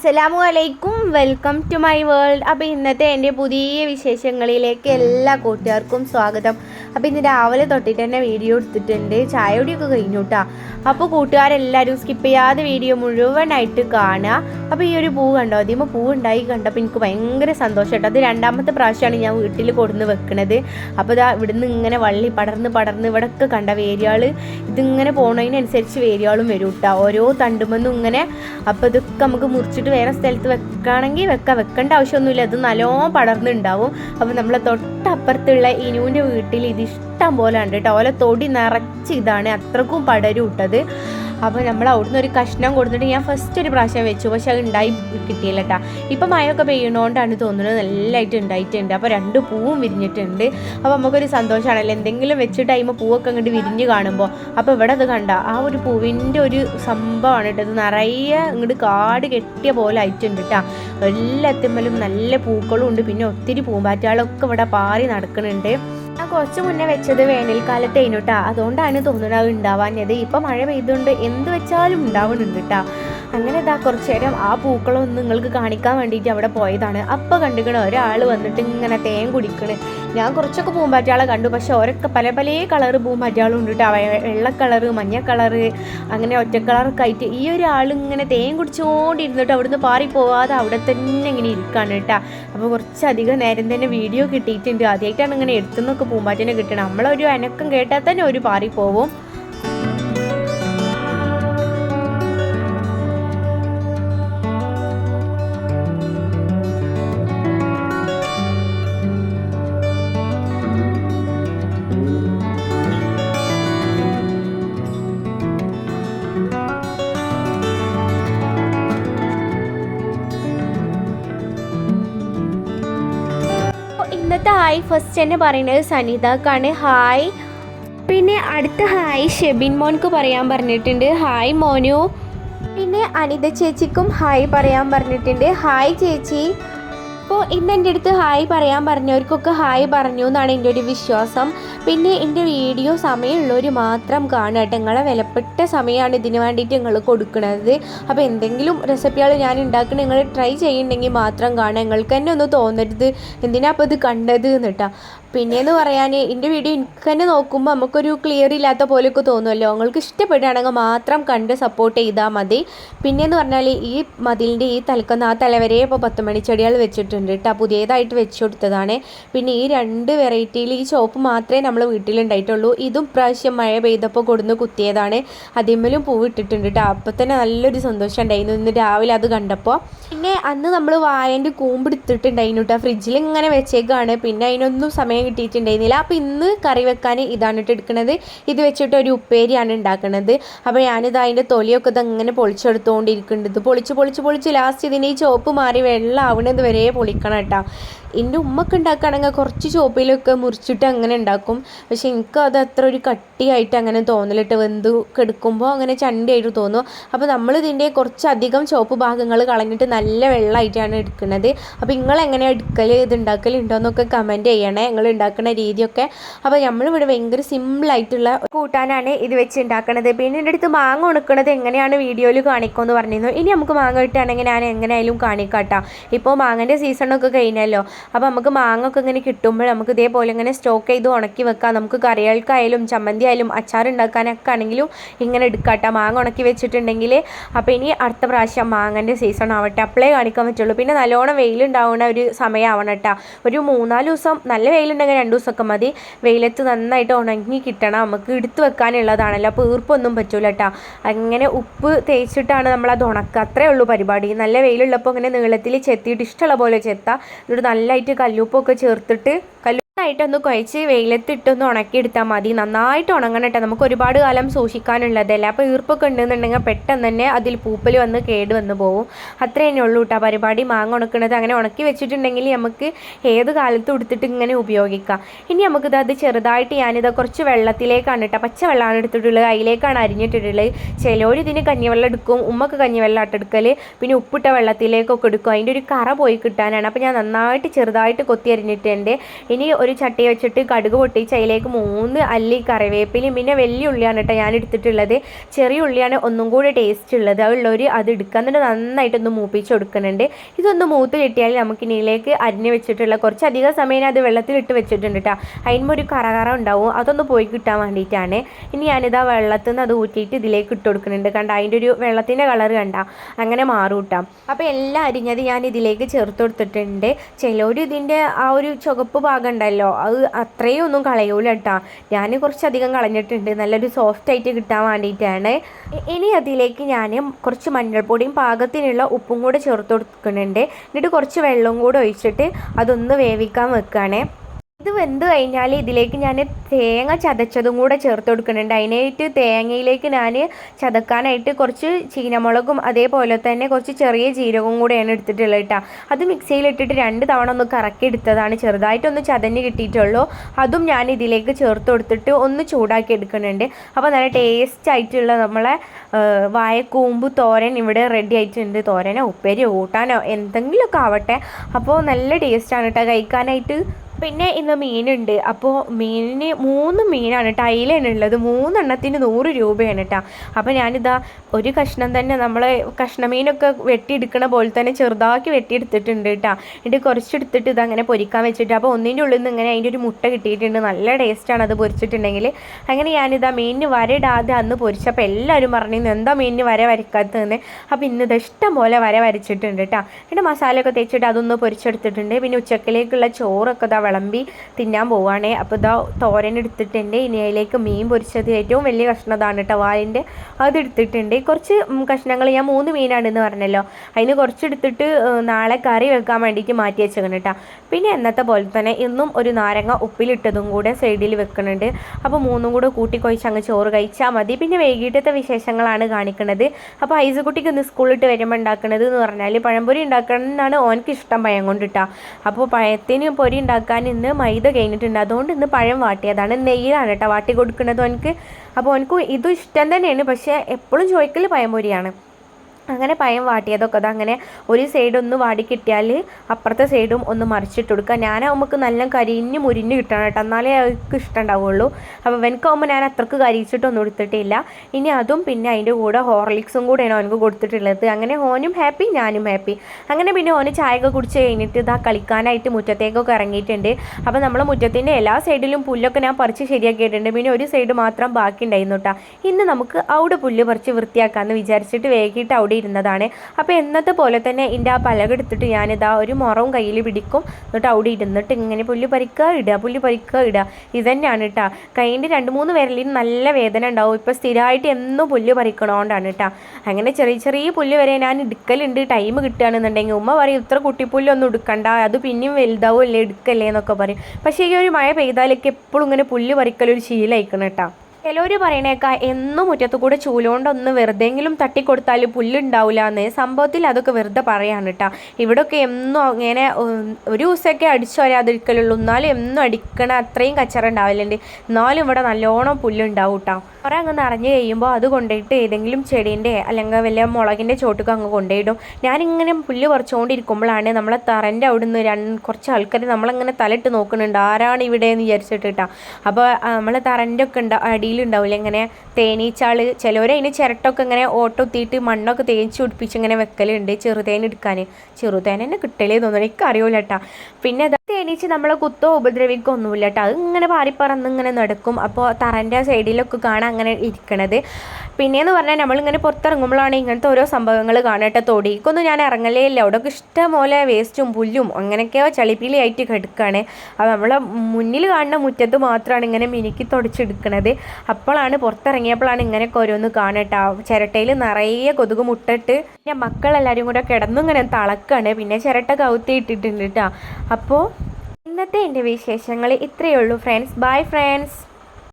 അസ്സലാമു അലൈക്കും welcome to my world. അപ്പോൾ ഇന്നത്തെ എന്റെ പുതിയ വിശേഷങ്ങളിലേക്ക് എല്ലാ കൂട്ടുകാർക്കും സ്വാഗതം. അപ്പോൾ ഇന്ന് രാവിലെ തൊട്ടിട്ട് തന്നെ വീഡിയോ എടുത്തിട്ടുണ്ട്. ചായ കുടിയൊക്കെ കഴിഞ്ഞു കേട്ടോ അപ്പോൾ കൂട്ടുകാരെല്ലാവരും സ്കിപ്പ് ചെയ്യാതെ വീഡിയോ മുഴുവനായിട്ട് കാണുക. അപ്പോൾ ഈ ഒരു പൂ കണ്ടോ? അതിമ പൂ ഉണ്ടായി കണ്ടപ്പോൾ എനിക്ക് ഭയങ്കര സന്തോഷം കേട്ടോ അത് രണ്ടാമത്തെ പ്രാവശ്യമാണ് ഞാൻ വീട്ടിൽ കൊടുന്ന് വെക്കണത്. അപ്പോൾ ഇതാ ഇവിടുന്ന് ഇങ്ങനെ വള്ളി പടർന്ന് പടർന്ന് ഇവിടെയൊക്കെ കണ്ട വേരിയാൾ ഇതിങ്ങനെ പോണതിനനുസരിച്ച് വേരിയാളും വരും കേട്ടോ ഓരോ തണ്ടുമെന്നും ഇങ്ങനെ അപ്പോൾ ഇതൊക്കെ നമുക്ക് മുറിച്ചിട്ട് വേറെ സ്ഥലത്ത് വെക്കുകയാണെങ്കിൽ വെക്കാം. വെക്കേണ്ട ആവശ്യമൊന്നുമില്ല. ഇത് നല്ലോണം പടർന്നുണ്ടാവും. അപ്പോൾ നമ്മളെ തൊട്ടപ്പുറത്തുള്ള ഇനുവിന്റെ വീട്ടിൽ ഇത് ഇഷ്ടം പോലെ ഉണ്ട് കേട്ടോ. ഓലെ തൊടി നിറച്ച് ഇതാണ്. അത്രക്കും പടരും ഇട്ടത് അപ്പോൾ നമ്മൾ അവിടുന്ന് ഒരു കഷ്ണം കൊടുത്തിട്ട് ഞാൻ ഫസ്റ്റ് ഒരു പ്രാവശ്യം വെച്ചു. പക്ഷെ അത് ഉണ്ടായി കിട്ടിയില്ല കേട്ടോ ഇപ്പം മഴയൊക്കെ പെയ്യണോണ്ടാണ് തോന്നുന്നത് നല്ലതായിട്ട് ഉണ്ടായിട്ടുണ്ട്. അപ്പോൾ രണ്ട് പൂവും വിരിഞ്ഞിട്ടുണ്ട്. അപ്പോൾ നമുക്കൊരു സന്തോഷമാണല്ലോ എന്തെങ്കിലും വെച്ചിട്ട് ടൈം പൂവൊക്കെ അങ്ങോട്ട് വിരിഞ്ഞ് കാണുമ്പോൾ അപ്പോൾ ഇവിടെ അത് കണ്ട ആ ഒരു പൂവിന്റെ ഒരു സംഭവമാണ് കേട്ടോ. ഇത് നിറയെ ഇങ്ങോട്ട് കാട് കെട്ടിയ പോലെ ആയിട്ടുണ്ട് കേട്ടോ എല്ലാത്തിമ്മലും നല്ല പൂക്കളും ഉണ്ട്. പിന്നെ ഒത്തിരി പൂമ്പാറ്റകളൊക്കെ ഇവിടെ പാറി നടക്കുന്നുണ്ട്. ഞാൻ കുറച്ച് മുന്നേ വെച്ചത് വേനൽക്കാലത്തേനു കേട്ടോ അതുകൊണ്ടാണ് തോന്നുന്നത് ഉണ്ടാവാഞ്ഞത്. ഇപ്പം മഴ പെയ്തുകൊണ്ട് എന്ത് വെച്ചാലും ഉണ്ടാവുന്നുണ്ട് കേട്ടോ അങ്ങനെ ഇതാ കുറച്ച് നേരം ആ പൂക്കളൊന്നും നിങ്ങൾക്ക് കാണിക്കാൻ വേണ്ടിയിട്ട് അവിടെ പോയതാണ്. അപ്പം കണ്ടുകണ ഒരാൾ വന്നിട്ട് ഇങ്ങനെ തേൻ കുടിക്കണ്. ഞാൻ കുറച്ചൊക്കെ പൂമ്പാറ്റകളെ കണ്ടു. പക്ഷെ ഓരൊക്കെ പല പല കളർ പൂമ്പാറ്റകളും ഉണ്ട് കേട്ടോ വെള്ള കളറ് മഞ്ഞ കളറ് അങ്ങനെ ഒറ്റ കളറൊക്കെ ആയിട്ട് ഈ ഒരാൾ ഇങ്ങനെ തേൻ കുടിച്ചുകൊണ്ടിരുന്നിട്ട് അവിടുന്ന് പാറി പോവാതെ അവിടെ തന്നെ ഇങ്ങനെ ഇരിക്കുകയാണ് കേട്ടോ അപ്പോൾ കുറച്ചധികം നേരം തന്നെ വീഡിയോ കിട്ടിയിട്ടുണ്ട്. ആദ്യമായിട്ടാണ് ഇങ്ങനെ എടുത്തുനിന്നൊക്കെ പൂമ്പാറ്റനെ കിട്ടണം. നമ്മളൊരു അനക്കം കേട്ടാൽ തന്നെ ഒരു പാറി പോവും. ഇന്നത്തെ ഹായ് ഫസ്റ്റ് തന്നെ പറയുന്നത് സനിതക്കാണ്. ഹായ് പിന്നെ അടുത്ത ഹായ് ഷെബിൻ മോൻക്ക് പറയാൻ പറഞ്ഞിട്ടുണ്ട്. ഹായ് മോനു. പിന്നെ അനിത ചേച്ചിക്കും ഹായ് പറയാൻ പറഞ്ഞിട്ടുണ്ട്. ഹായ് ചേച്ചി. അപ്പോൾ ഇന്ന് എന്റെ അടുത്ത് ഹായ് പറയാൻ പറഞ്ഞവർക്കൊക്കെ ഹായ് പറഞ്ഞു എന്നാണ് എന്റെ ഒരു വിശ്വാസം. പിന്നെ എന്റെ വീഡിയോ സമയമുള്ളവർ മാത്രം കാണുക നിങ്ങളെ വിലപ്പെട്ട സമയമാണ് ഇതിന് വേണ്ടിയിട്ട് നിങ്ങൾ കൊടുക്കുന്നത്. അപ്പോൾ എന്തെങ്കിലും റെസിപ്പികൾ ഞാൻ ഉണ്ടാക്കുന്ന നിങ്ങൾ ട്രൈ ചെയ്യുന്നുണ്ടെങ്കിൽ മാത്രം കാണുക. നിങ്ങൾക്ക് തന്നെ ഒന്ന് തോന്നരുത്. എന്തിനാ അപ്പോൾ ഇത് കണ്ടത് എന്നിട്ടാ പിന്നെയെന്ന് പറയാൻ എന്റെ വീഡിയോ എനിക്ക് തന്നെ നോക്കുമ്പോൾ നമുക്കൊരു ക്ലിയർ ഇല്ലാത്ത പോലെയൊക്കെ തോന്നുമല്ലോ നിങ്ങൾക്ക് ഇഷ്ടപ്പെടുകയാണെങ്കിൽ മാത്രം കണ്ട് സപ്പോർട്ട് ചെയ്താൽ മതി. പിന്നെയെന്ന് പറഞ്ഞാൽ ഈ മതിലിന്റെ ഈ തലക്കുന്ന ആ തലവരെ ഇപ്പോൾ പത്ത് മണിച്ചെടികൾ വെച്ചിട്ടുണ്ട് കേട്ടോ പുതിയതായിട്ട് വെച്ച് കൊടുത്തതാണ്. പിന്നെ ഈ രണ്ട് വെറൈറ്റിയിൽ ഈ ചോപ്പ് മാത്രമേ നമ്മൾ വീട്ടിലുണ്ടായിട്ടുള്ളൂ. ഇതും പ്രാവശ്യം മഴ പെയ്തപ്പോൾ കൊടുന്ന് കുത്തിയതാണ്. അതിന്മേലും പൂവ് ഇട്ടിട്ടുണ്ട് കേട്ടോ അപ്പോൾ തന്നെ നല്ലൊരു സന്തോഷം ഉണ്ടായിരുന്നു. ഇന്ന് രാവിലെ അത് കണ്ടപ്പോൾ പിന്നെ അന്ന് നമ്മൾ വായന്റെ കൂമ്പെടുത്തിട്ടുണ്ടായിരുന്നു കേട്ടോ ഫ്രിഡ്ജിൽ ഇങ്ങനെ വെച്ചേക്കാണ്. പിന്നെ അതിനൊന്നും സമയം കിട്ടിയിട്ടുണ്ടായിരുന്നില്ല. അപ്പോൾ ഇന്ന് കറി വെക്കാൻ ഇതാണ് ഇട്ട് എടുക്കുന്നത് ഇത് വെച്ചിട്ട് ഒരു ഉപ്പേരിയാണ് ഉണ്ടാക്കുന്നത് അപ്പോൾ ഞാനിത് അതിന്റെ തൊലിയൊക്കെ ഇത് അങ്ങനെ പൊളിച്ചെടുത്തുകൊണ്ടിരിക്കുന്നുണ്ട് ഇത് പൊളിച്ച് പൊളിച്ച് പൊളിച്ച് ലാസ്റ്റ് ഇതിന് ഈ ചോപ്പ് മാറി വെള്ളം ആവണത് വരെ പൊളിക്കണം കേട്ടോ. എന്റെ ഉമ്മക്ക് ഉണ്ടാക്കുകയാണെങ്കിൽ കുറച്ച് ചോപ്പിലൊക്കെ മുറിച്ചിട്ട് അങ്ങനെ ഉണ്ടാക്കും. പക്ഷെ എനിക്ക് അത് അത്ര ഒരു കട്ടിയായിട്ട് അങ്ങനെ തോന്നലിട്ട് വെന്ത് കെടുക്കുമ്പോൾ അങ്ങനെ ചണ്ടിയായിട്ട് തോന്നും. അപ്പോൾ നമ്മൾ ഇതിന്റെ കുറച്ചധികം ചോപ്പ് ഭാഗങ്ങൾ കളഞ്ഞിട്ട് നല്ല വെള്ളമായിട്ടാണ് എടുക്കുന്നത്. അപ്പോൾ നിങ്ങൾ എങ്ങനെ എടുക്കൽ ഇത് ഉണ്ടാക്കലുണ്ടോ എന്നൊക്കെ കമന്റ് ചെയ്യണേ. നിങ്ങൾ ഉണ്ടാക്കുന്ന രീതിയൊക്കെ. അപ്പോൾ നമ്മളിവിടെ ഭയങ്കര സിമ്പിളായിട്ടുള്ള കൂട്ടാനാണ് ഇത് വെച്ച് ഉണ്ടാക്കുന്നത് പിന്നെ എന്റെ അടുത്ത് മാങ്ങ ഉണക്കുന്നത് എങ്ങനെയാണ് വീഡിയോയിൽ കാണിക്കുമെന്ന് പറഞ്ഞിരുന്നു. ഇനി നമുക്ക് മാങ്ങ കിട്ടുകയാണെങ്കിൽ ഞാൻ എങ്ങനെയായാലും കാണിക്കാട്ടോ. ഇപ്പോൾ മാങ്ങന്റെ സീസണൊക്കെ കഴിഞ്ഞല്ലോ. അപ്പോൾ നമുക്ക് മാങ്ങ ഒക്കെ ഇങ്ങനെ കിട്ടുമ്പോൾ നമുക്ക് ഇതേപോലെ ഇങ്ങനെ സ്റ്റോക്ക് ചെയ്ത് ഉണക്കി വെക്കാം. നമുക്ക് കറികൾക്കായാലും ചമ്മന്തി ആയാലും അച്ചാർ ഉണ്ടാക്കാനൊക്കെ ആണെങ്കിലും ഇങ്ങനെ എടുക്കാട്ടോ. മാങ്ങ ഉണക്കി വെച്ചിട്ടുണ്ടെങ്കിൽ അപ്പോൾ ഇനി അടുത്ത പ്രാവശ്യം മാങ്ങന്റെ സീസൺ ആവട്ടെ. അപ്ലൈ കാണിക്കാൻ പറ്റുള്ളൂ. പിന്നെ നല്ലോണം വെയിലുണ്ടാവുന്ന ഒരു സമയമാവണം കേട്ടോ. ഒരു മൂന്നാൽ ദിവസം നല്ല വെയിലുണ്ടെങ്കിൽ രണ്ട് ദിവസമൊക്കെ മതി. വെയിലത്ത് നന്നായിട്ട് ഉണങ്ങി കിട്ടണം. നമുക്ക് എടുത്ത് വെക്കാനുള്ളതാണല്ലോ. അപ്പോൾ ഈർപ്പൊന്നും പറ്റൂല കേട്ടോ. അങ്ങനെ ഉപ്പ് തേച്ചിട്ടാണ് നമ്മൾ അത് ഉണക്കുക. അത്രേ ഉള്ളൂ പരിപാടി. നല്ല വെയിലുള്ളപ്പോൾ ഇങ്ങനെ നീളത്തിൽ ചെത്തിയിട്ട് ഇഷ്ടമുള്ള പോലെ ചെത്താം. എന്നിട്ട് നല്ലതായിട്ട് കല്ലുപ്പൊക്കെ ചേർത്തിട്ട് കല്ലു നന്നായിട്ടൊന്ന് കുഴച്ച് വെയിലത്തിട്ടൊന്ന് ഉണക്കിയെടുത്താൽ മതി. നന്നായിട്ട് ഉണങ്ങണം കേട്ടോ. നമുക്ക് ഒരുപാട് കാലം സൂക്ഷിക്കാനുള്ളതല്ലേ. അപ്പോൾ ഈർപ്പൊക്കെ ഉണ്ടെന്നുണ്ടെങ്കിൽ പെട്ടെന്ന് തന്നെ അതിൽ പൂപ്പൽ വന്ന് കേട് വന്ന് പോകും അത്രേ തന്നെ ഉള്ളൂ കേട്ടോ. പരിപാടി മാങ്ങ ഉണക്കുന്നത് അങ്ങനെ ഉണക്കി വെച്ചിട്ടുണ്ടെങ്കിൽ നമുക്ക് ഏത് കാലത്തും എടുത്തിട്ട് ഇങ്ങനെ ഉപയോഗിക്കാം. ഇനി നമുക്കിത് അത് ചെറുതായിട്ട് ഞാനിത് കുറച്ച് വെള്ളത്തിലേക്കാണ് കേട്ടോ. പച്ച വെള്ളമാണ് എടുത്തിട്ടുള്ളത്. അതിലേക്കാണ് അരിഞ്ഞിട്ടിട്ടുള്ളത്. ചിലവർ ഇതിന് കഞ്ഞിവെള്ളം എടുക്കും. ഉമ്മക്ക് കഞ്ഞിവെള്ളം ആട്ടെടുക്കൽ പിന്നെ ഉപ്പിട്ട വെള്ളത്തിലേക്കൊക്കെ എടുക്കും. അതിന്റെ ഒരു കറ പോയി കിട്ടാനാണ്. അപ്പോൾ ഞാൻ നന്നായിട്ട് ചെറുതായിട്ട് കൊത്തി അരിഞ്ഞിട്ടുണ്ട്. ഇനി ഒരു ഒരു ചട്ടി വെച്ചിട്ട് കടുക് പൊട്ടിച്ച് അതിലേക്ക് മൂന്ന് അല്ലി കറിവേപ്പിലയും പിന്നെ വലിയ ഉള്ളിയാണ് കേട്ടോ ഞാൻ എടുത്തിട്ടുള്ളത്. ചെറിയ ഉള്ളിയാണ് ഒന്നും കൂടി ടേസ്റ്റ് ഉള്ളത്. അതുള്ളവർ അത് എടുക്കുക എന്നിട്ട് നന്നായിട്ടൊന്ന് മൂപ്പിച്ച് കൊടുക്കുന്നുണ്ട്. ഇതൊന്ന് മൂത്ത് കിട്ടിയാൽ നമുക്ക് ഇതിലേക്ക് അരിഞ്ഞ് വെച്ചിട്ടുള്ള കുറച്ചധികം സമയം അത് വെള്ളത്തിലിട്ട് വെച്ചിട്ടുണ്ട് കേട്ടോ അതിന്മേൽ ഒരു കറകറ ഉണ്ടാവും. അതൊന്ന് പോയി കിട്ടാൻ വേണ്ടിയിട്ടാണ്. ഇനി ഞാനിതാ വെള്ളത്തിൽ നിന്ന് അത് ഊറ്റിയിട്ട് ഇതിലേക്ക് ഇട്ട് കൊടുക്കുന്നുണ്ട്. കണ്ട? അതിന്റെ ഒരു വെള്ളത്തിന്റെ കളർ കണ്ട? അങ്ങനെ മാറും കിട്ടാം അപ്പോൾ എല്ലാം അരിഞ്ഞത് ഞാൻ ഇതിലേക്ക് ചേർത്ത് കൊടുത്തിട്ടുണ്ട്. ചിലർ ഇതിന്റെ ആ ഒരു ചുവപ്പ് ഭാഗം ഉണ്ടല്ലോ അത് അത്രയും ഒന്നും കളയൂല കേട്ടോ ഞാൻ കുറച്ചധികം കളഞ്ഞിട്ടുണ്ട്. നല്ലൊരു സോഫ്റ്റ് ആയിട്ട് കിട്ടാൻ വേണ്ടിയിട്ടാണ്. ഇനി അതിലേക്ക് ഞാൻ കുറച്ച് മഞ്ഞൾപ്പൊടിയും പാകത്തിനുള്ള ഉപ്പും കൂടെ ചേർത്ത് കൊടുക്കുന്നുണ്ട്. എന്നിട്ട് കുറച്ച് വെള്ളവും കൂടെ ഒഴിച്ചിട്ട് അതൊന്ന് വേവിക്കാൻ വെക്കുകയാണേ ഇത് വെന്ത് കഴിഞ്ഞാൽ ഇതിലേക്ക് ഞാൻ തേങ്ങ ചതച്ചതും കൂടെ ചേർത്ത് കൊടുക്കുന്നുണ്ട്. അതിനായിട്ട് തേങ്ങയിലേക്ക് ഞാൻ ചതക്കാനായിട്ട് കുറച്ച് ചീനമുളകും അതേപോലെ തന്നെ കുറച്ച് ചെറിയ ജീരകവും കൂടെയാണ് എടുത്തിട്ടുള്ളത് കേട്ടോ. അത് മിക്സിയിൽ ഇട്ടിട്ട് രണ്ട് തവണ ഒന്ന് കറക്കി എടുത്തതാണ് ചെറുതായിട്ടൊന്ന് ചതഞ്ഞ് കിട്ടിയിട്ടുള്ളൂ. അതും ഞാൻ ഇതിലേക്ക് ചേർത്ത് കൊടുത്തിട്ട് ഒന്ന് ചൂടാക്കി എടുക്കുന്നുണ്ട്. അപ്പോൾ നല്ല ടേസ്റ്റ് ആയിട്ടുള്ള നമ്മളെ വായക്കൂമ്പ് തോരൻ ഇവിടെ റെഡി ആയിട്ടുണ്ട്. തോരനോ ഉപ്പേരിയോ കൂട്ടാനോ എന്തെങ്കിലുമൊക്കെ ആവട്ടെ. അപ്പോൾ നല്ല ടേസ്റ്റാണ് കേട്ടോ. കഴിക്കാനായിട്ട് പിന്നെ ഇന്ന് മീനുണ്ട്. അപ്പോൾ മീനിന് മൂന്ന് മീനാണ്. അയിലാണ് ഉള്ളത്. മൂന്നെണ്ണത്തിന് നൂറ് രൂപയാണ് കേട്ടോ അപ്പോൾ ഞാനിതാ ഒരു കഷ്ണം തന്നെ നമ്മൾ കഷ്ണമീനൊക്കെ വെട്ടിയെടുക്കണ പോലെ തന്നെ ചെറുതാക്കി വെട്ടിയെടുത്തിട്ടുണ്ട് കേട്ടോ എന്നിട്ട് കുറച്ചെടുത്തിട്ട് ഇതങ്ങനെ പൊരിക്കാൻ വെച്ചിട്ട് അപ്പോൾ ഒന്നിന്റെ ഉള്ളിൽ നിന്ന് ഇങ്ങനെ അതിന്റെ ഒരു മുട്ട കിട്ടിയിട്ടുണ്ട്. നല്ല ടേസ്റ്റാണ് അത് പൊരിച്ചിട്ടുണ്ടെങ്കിൽ. അങ്ങനെ ഞാനിതാ മീനിന് വരയിടാതെ അന്ന് പൊരിച്ചപ്പോൾ എല്ലാവരും പറഞ്ഞിരുന്നു എന്താ മീനിന് വര വരയ്ക്കാത്തതെന്ന്? അപ്പോൾ ഇന്നിത് ഇഷ്ടം പോലെ വര വരച്ചിട്ടുണ്ട് കേട്ടോ എന്നിട്ട് മസാലയൊക്കെ തേച്ചിട്ട് അതൊന്ന് പൊരിച്ചെടുത്തിട്ടുണ്ട്. പിന്നെ ഉച്ചക്കിലേക്കുള്ള ചോറൊക്കെ ഇതാ വിളമ്പി തിന്നാൻ പോവുകയാണേ അപ്പോൾ ഇതാ തോരൻ എടുത്തിട്ടുണ്ട്. ഇനി അതിലേക്ക് മീൻ പൊരിച്ചത് ഏറ്റവും വലിയ കഷ്ണം അതാണ് കേട്ടോ വാലിന്റെ അതെടുത്തിട്ടുണ്ട് കുറച്ച് കഷ്ണങ്ങൾ ഞാൻ മൂന്ന് മീനാണെന്ന് പറഞ്ഞല്ലോ. അതിന് കുറച്ചെടുത്തിട്ട് നാളെ കറി വെക്കാൻ വേണ്ടിയിട്ട് മാറ്റി വെച്ചേക്കണം കേട്ടോ പിന്നെ എന്നത്തെ പോലെ തന്നെ ഇന്നും ഒരു നാരങ്ങ ഉപ്പിലിട്ടതും കൂടെ സൈഡിൽ വെക്കുന്നുണ്ട് അപ്പോൾ മൂന്നും കൂടെ കൂട്ടിക്കൊഴിച്ച് അങ്ങ് ചോറ് കഴിച്ചാൽ മതി. പിന്നെ വൈകിട്ടത്തെ വിശേഷങ്ങളാണ് കാണിക്കുന്നത് അപ്പോൾ ഐസുകുട്ടിക്ക് ഇന്ന് സ്കൂളിലിട്ട് വരുമ്പോൾ ഉണ്ടാക്കുന്നത് എന്ന് പറഞ്ഞാൽ പഴംപൊരി ഉണ്ടാക്കണം എന്നാണ് ഓനക്ക് ഇഷ്ടം പഴം കൊണ്ടിട്ടാ അപ്പോൾ പഴത്തിന് പൊരി ഉണ്ടാക്കാൻ ഇന്ന് മൈദ കഴിഞ്ഞിട്ടുണ്ട്. അതുകൊണ്ട് ഇന്ന് പഴം വാട്ടിയതാണ്. നെയ്യിലാണ് കേട്ടോ വാട്ടി കൊടുക്കുന്നത് എനിക്ക് അപ്പോൾ എനിക്ക് ഇതും ഇഷ്ടം തന്നെയാണ്. പക്ഷേ എപ്പോഴും ചോദിക്കൽ പഴംപൊരിയാണ്. അങ്ങനെ പഴം വാട്ടിയതൊക്കെ അത് അങ്ങനെ ഒരു സൈഡ് ഒന്ന് വാടി കിട്ടിയാൽ അപ്പുറത്തെ സൈഡും ഒന്ന് മറിച്ചിട്ട് കൊടുക്കുക. ഞാൻ നമുക്ക് നല്ല കരിഞ്ഞ് മുരിഞ്ഞ് കിട്ടണം കേട്ടോ. എന്നാലേ അവർക്ക് ഇഷ്ടം ഉണ്ടാവുള്ളൂ അപ്പോൾ വെനക്കാവുമ്പോൾ ഞാൻ അത്രയ്ക്ക് കരിച്ചിട്ടൊന്നും എടുത്തിട്ടില്ല. ഇനി അതും പിന്നെ അതിന്റെ കൂടെ ഹോർലിക്സും കൂടെയാണ് അവനക്ക് കൊടുത്തിട്ടുള്ളത്. അങ്ങനെ ഓനും ഹാപ്പി ഞാനും ഹാപ്പി അങ്ങനെ പിന്നെ ഓന് ചായയൊക്കെ കുടിച്ച് കഴിഞ്ഞിട്ട് ഇതാ കളിക്കാനായിട്ട് മുറ്റത്തേക്കൊക്കെ ഇറങ്ങിയിട്ടുണ്ട്. അപ്പോൾ നമ്മൾ മുറ്റത്തിന്റെ എല്ലാ സൈഡിലും പുല്ലൊക്കെ ഞാൻ പറിച്ച് ശരിയാക്കിയിട്ടുണ്ട്. പിന്നെ ഒരു സൈഡ് മാത്രം ബാക്കി ഉണ്ടായിരുന്നു കേട്ടോ. ഇന്ന് നമുക്ക് അവിടെ പുല്ല് പറിച്ച് വൃത്തിയാക്കാമെന്ന് വിചാരിച്ചിട്ട് വേഗിയിട്ട് അവിടെ ഇരുന്നതാണ്. അപ്പോൾ എന്നത്തെ പോലെ തന്നെ എന്റെ ആ പലക എടുത്തിട്ട് ഞാനിതാ ഒരു മുറവും കയ്യിൽ പിടിക്കും. എന്നിട്ട് അവിടെ ഇരുന്നിട്ട് ഇങ്ങനെ പുല്ല് പരിക്കുക ഇടുക പുല്ല് പരിക്കുക ഇടുക ഇത് തന്നെയാണ് കേട്ടോ കൈന്റെ രണ്ട് മൂന്ന് വിരലിന് നല്ല വേദന ഉണ്ടാവും. ഇപ്പോൾ സ്ഥിരമായിട്ട് എന്നും പുല്ല് പറിക്കണോണ്ടാണ് കേട്ടോ അങ്ങനെ ചെറിയ ചെറിയ പുല്ല് വരെ ഞാൻ എടുക്കലുണ്ട്. ടൈം കിട്ടുകയാണെന്നുണ്ടെങ്കിൽ ഉമ്മ പറയും ഇത്ര കുട്ടിപ്പുല്ലൊന്നും എടുക്കണ്ട. അത് പിന്നെയും വലുതാവും അല്ലേ എടുക്കല്ലേ എന്നൊക്കെ പറയും. പക്ഷേ ഈ ഒരു മഴ പെയ്താലൊക്കെ എപ്പോഴും ഇങ്ങനെ പുല്ല് പറിക്കലൊരു ശീലമായിക്കണം കേട്ടോ ചിലവർ പറയണേക്കാ എന്നും മുറ്റത്ത് കൂടെ ചൂലുകൊണ്ടൊന്ന് വെറുതെങ്കിലും തട്ടിക്കൊടുത്താൽ പുല്ലുണ്ടാവില്ല എന്ന് സംഭവത്തിൽ അതൊക്കെ വെറുതെ പറയാണ് കേട്ടോ ഇവിടെയൊക്കെ എന്നും അങ്ങനെ ഒരു ദിവസമൊക്കെ അടിച്ചു വരാതിരിക്കലുള്ളൂ. എന്നാലും എന്നും അടിക്കണ അത്രയും കച്ചറ ഉണ്ടാവില്ലുണ്ട് എന്നാലും ഇവിടെ നല്ലോണം പുല്ലുണ്ടാവും കേട്ടോ കുറേ അങ്ങ് നിറഞ്ഞു കഴിയുമ്പോൾ അത് കൊണ്ടുപോയിട്ട് ഏതെങ്കിലും ചെടീന്റെ അല്ലെങ്കിൽ വല്ല മുളകിന്റെ ചോട്ടുക്ക് അങ്ങ് കൊണ്ടുപോയിടും. ഞാനിങ്ങനെ പുല്ല് പറിച്ചുകൊണ്ടിരിക്കുമ്പോഴാണ് നമ്മളെ തറന്റെ അവിടെ നിന്ന് രണ്ട് കുറച്ച് ആൾക്കാർ നമ്മളങ്ങനെ തലയിട്ട് നോക്കുന്നുണ്ട്. ആരാണ് ഇവിടെ എന്ന് വിചാരിച്ചിട്ട് കേട്ടോ. അപ്പോൾ നമ്മളെ തറന്റെ ഒക്കെ ഉണ്ടാ അടിയിലുണ്ടാവില്ല ഇങ്ങനെ തേനീച്ചാൾ ചിലവർ അതിന് ചിരട്ടൊക്കെ ഇങ്ങനെ ഓട്ടൊത്തിയിട്ട് മണ്ണൊക്കെ തേച്ച് പിടിപ്പിച്ച് ഇങ്ങനെ വെക്കലുണ്ട് ചെറുതേൻ എടുക്കാൻ കിട്ടലേ തോന്നുന്നു. എനിക്ക് അറിയില്ല കേട്ടോ. പിന്നെ തേനീച്ച് നമ്മളെ കുത്തോ ഉപദ്രവിക്കോ ഒന്നുമില്ല കേട്ടോ. അത് ഇങ്ങനെ പാറിപ്പറന്ന് ഇങ്ങനെ നടക്കും. അപ്പോൾ തറന്റെ സൈഡിലൊക്കെ കാണാൻ അങ്ങനെ ഇരിക്കണത്. പിന്നെയെന്ന് പറഞ്ഞാൽ നമ്മളിങ്ങനെ പുറത്തിറങ്ങുമ്പോഴാണ് ഇങ്ങനത്തെ ഓരോ സംഭവങ്ങൾ കാണട്ടെ തൊടിക്കൊന്നും ഞാൻ ഇറങ്ങലേ ഇല്ല അവിടെയൊക്കെ ഇഷ്ടംപോലെ വേസ്റ്റും പുല്ലും അങ്ങനെയൊക്കെയോ ചളിപ്പിലിയായിട്ട് കിടക്കുകയാണ് അപ്പോൾ നമ്മളെ മുന്നിൽ കാണുന്ന മുറ്റത്ത് മാത്രമാണ് ഇങ്ങനെ മിനുക്കി തുടച്ചെടുക്കണത്. അപ്പോഴാണ് പുറത്തിറങ്ങിയപ്പോഴാണ് ഇങ്ങനെയൊക്കെ ഓരോന്ന് കാണട്ടെ. ചിരട്ടയിൽ നിറയെ കൊതുക് മുട്ടിട്ട് പിന്നെ മക്കളെല്ലാവരും കൂടെ കിടന്നിങ്ങനെ തളക്കാണ്. പിന്നെ ചിരട്ട കൗത്തി ഇട്ടിട്ടുണ്ട് കേട്ടോ. അപ്പോൾ ഇന്നത്തെ എന്റെ വിശേഷങ്ങൾ ഇത്രയേ ഉള്ളൂ ഫ്രണ്ട്സ് ബൈ ഫ്രണ്ട്സ്